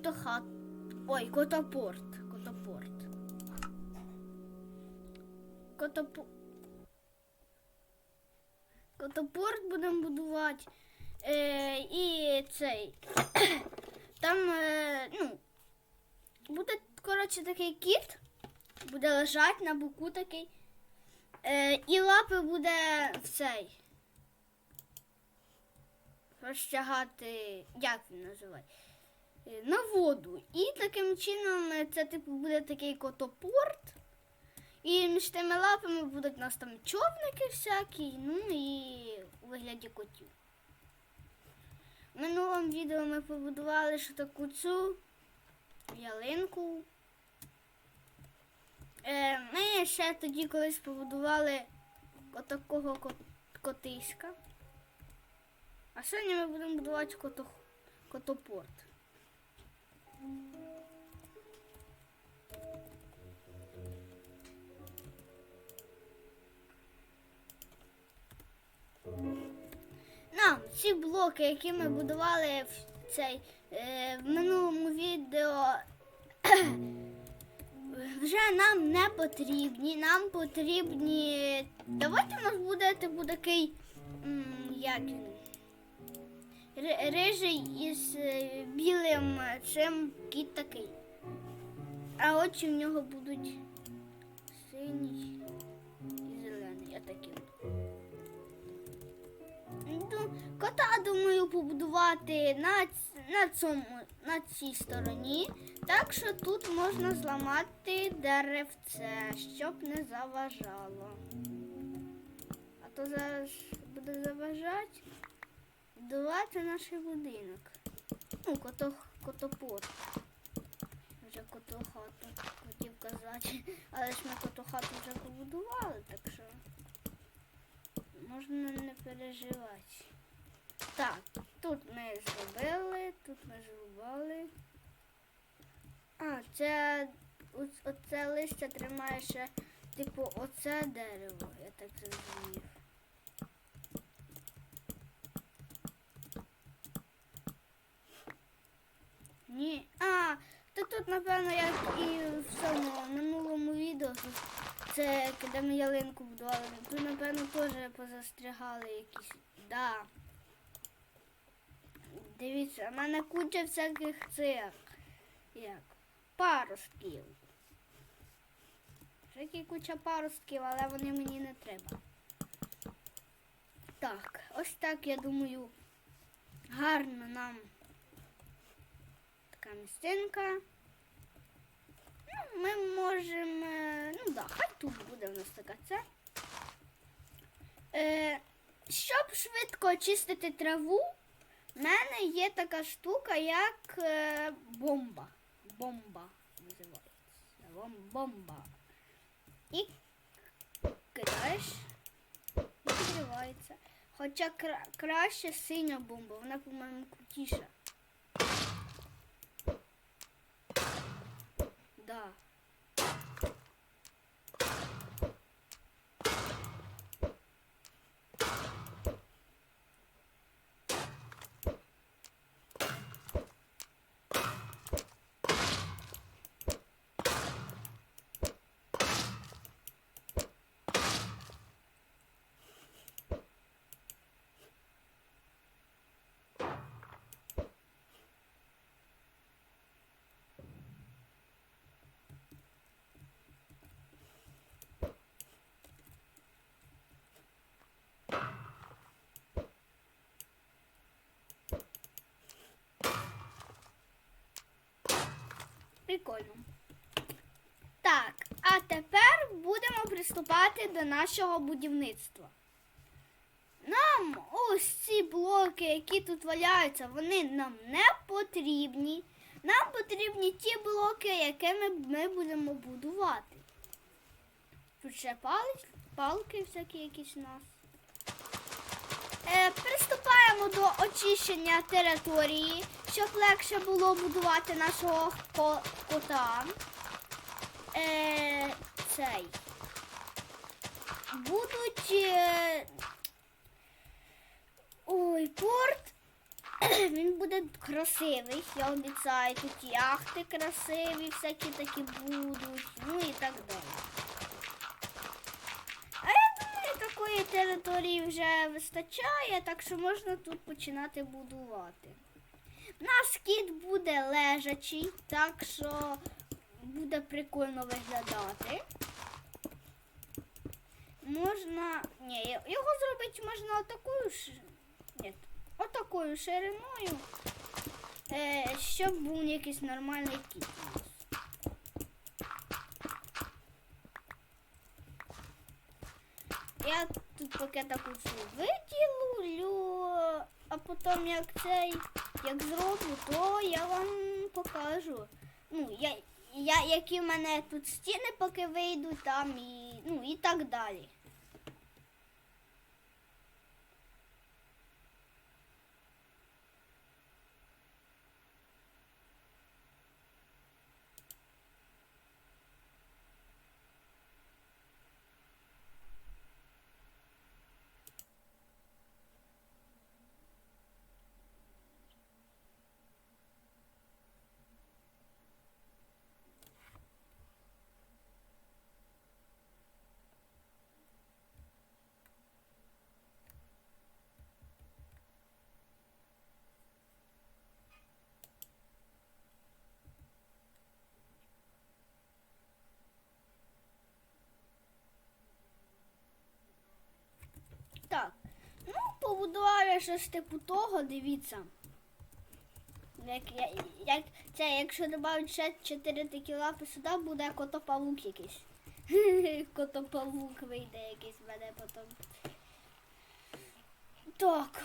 котохат. Ой, котопорт. Котопорт. Котопо... Котопорт будемо будувати. Е, і цей. Там, е, ну, буде, коротше, такий кіт. Буде лежати на боку такий. Е, і лапи буде в цей. Розтягати, як він називає? Е, На воду. І таким чином е, це типу буде такий котопорт. І між тими лапами будуть у нас там човники всякі, ну і у вигляді котів. В минулому відео ми побудували що таку цю ялинку. Е, ми ще тоді колись побудували отакого котиська. А сьогодні ми будемо будувати кото, котопорт. Нам ці блоки, які ми будували в цей е, в минулому відео, вже нам не потрібні. Нам потрібні. Давайте у нас буде типу такий. м, Як він? Ри- Рижий із е, білим е, цим кіт такий. А очі в нього будуть сині і зелені, отакі. Ну, кота думаю побудувати на, на цьому на цій стороні. Так що тут можна зламати деревце, щоб не заважало. А то зараз буде заважати будувати наш будинок. Ну, кото, котопот. Вже котохату хотів казати. Але ж ми котохату вже побудували, так що можна не переживати. Так, тут ми зробили, тут ми зрубали. А, це оце листя тримає ще, типу, оце дерево, я так зрозумів. Ні. А, так тут, напевно, як і в цьому минулому відео, це коли ми ялинку будували, тут, напевно, теж позастрягали якісь. Да. Дивіться, в мене куча всяких цих. Як? Паростків. Всякі куча паростків, але вони мені не треба. Так, ось так, я думаю, гарно нам така місцинка. Ну, ми можемо. Ну да, хай тут буде в нас така це. Е, щоб швидко очистити траву, в мене є така штука, як е, бомба. Бомба називається. Бом- Бомба. І кидаєш і підривається. Хоча кра- краще синя бомба, вона, по-моєму, крутіша. Да. Прикольно. Так, а тепер будемо приступати до нашого будівництва. Нам ось ці блоки, які тут валяються, вони нам не потрібні. Нам потрібні ті блоки, якими ми будемо будувати. Тут ще палич, палки всякі якісь у нас. Е, приступаємо до очищення території, щоб легше було будувати нашого кота. Е, цей. Будуть. Е, ой, порт. Він буде красивий, я обіцяю. Тут яхти красиві, всякі такі будуть, ну і так далі. А я думаю, такої території вже вистачає, так що можна тут починати будувати. У нас кіт буде лежачий, так що буде прикольно виглядати. Можна. Ні, його зробити можна отакою ж. Ні, отакою шириною, е, щоб був якийсь нормальний кіт. Я тут поки таку цю виділю, а потім як цей, як зроблю, то я вам покажу. Ну, я, я, які в мене тут стіни поки вийдуть там і, ну, і так далі. Так. Побудував щось типу того, дивіться. Як, як, це, якщо додати ще 4 такі лапи сюди, буде котопавук якийсь. Котопавук вийде якийсь в мене потім. Так.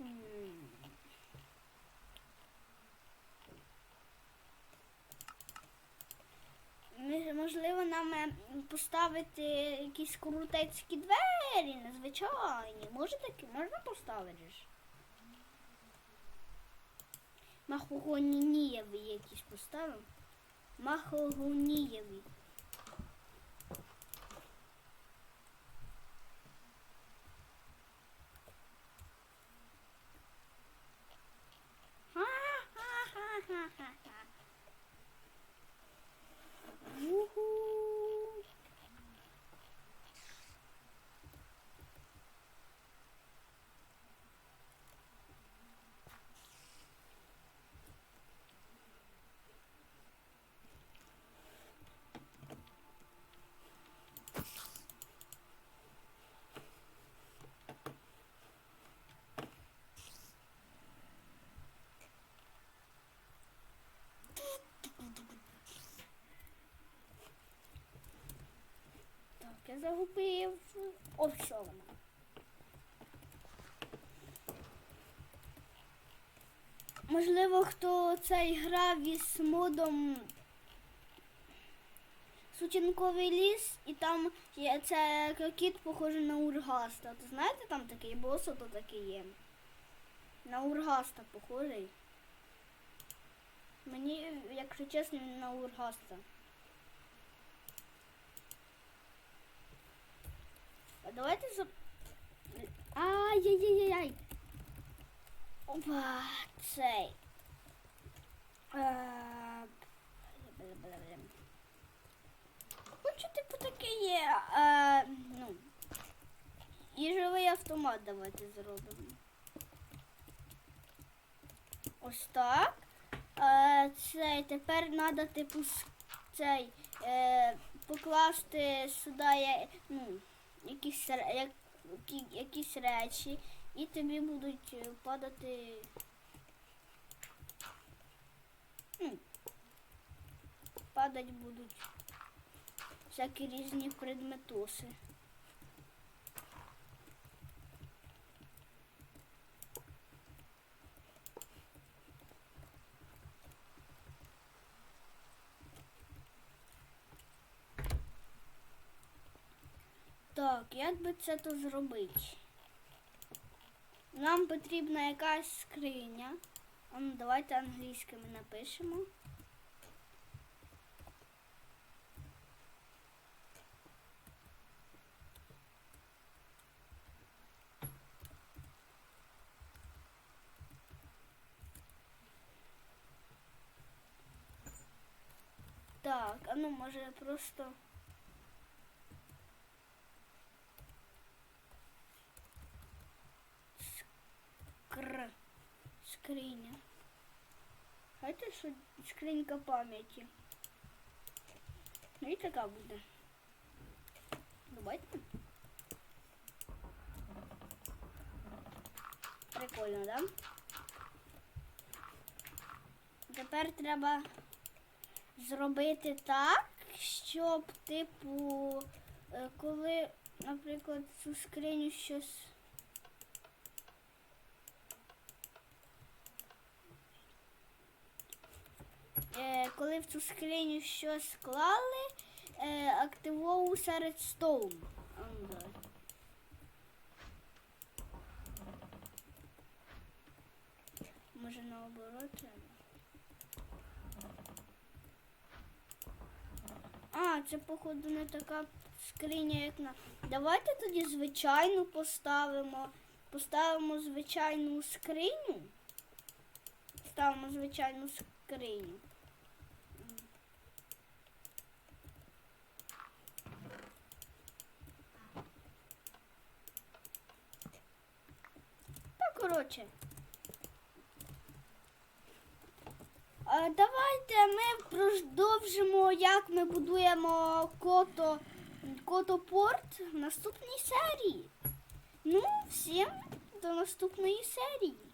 М. Ми- Можливо, нам е, поставити якісь крутецькі двері, незвичайні. Може такі, можна поставити ж? Махогонієві якісь поставимо. Махогонієві. Ха-ха-ха-ха-ха. Уху. Так, я загубив. О, що вона. Можливо, хто цей грав із модом Сученковий ліс, і там є це кіт похожий на Ургаста. Ти знаєте, там такий бос, то такий є. На Ургаста похожий. Мені, якщо чесно, він на Ургаста. А давайте за... Ай-яй-яй-яй. Опа, цей. Е, бля-бля-бля. Хочу типу таке є. Е, ну. Їжовий автомат давайте зробимо. Ось так. Е, цей, тепер треба, типу, цей, е, покласти сюди ну, якісь, які- якісь речі, і тобі будуть е, падати. Падать будуть всякі різні предметоси. як би це то зробити? Нам потрібна якась скриня. Ну, давайте англійськими напишемо. Так, а ну може просто... Що скринька пам'яті. Ну і така буде. Давайте. Прикольно, да? Тепер треба зробити так, щоб, типу, е, коли, наприклад, цю скриню щось. Коли в цю скриню щось склали, е, активовувався редстоун. Може наоборот. А, це походу не така скриня, як на. Давайте тоді звичайну поставимо. Поставимо звичайну скриню. Ставимо звичайну скриню. Коротше. Давайте ми продовжимо, як ми будуємо кото, котопорт в наступній серії. Ну, всім до наступної серії.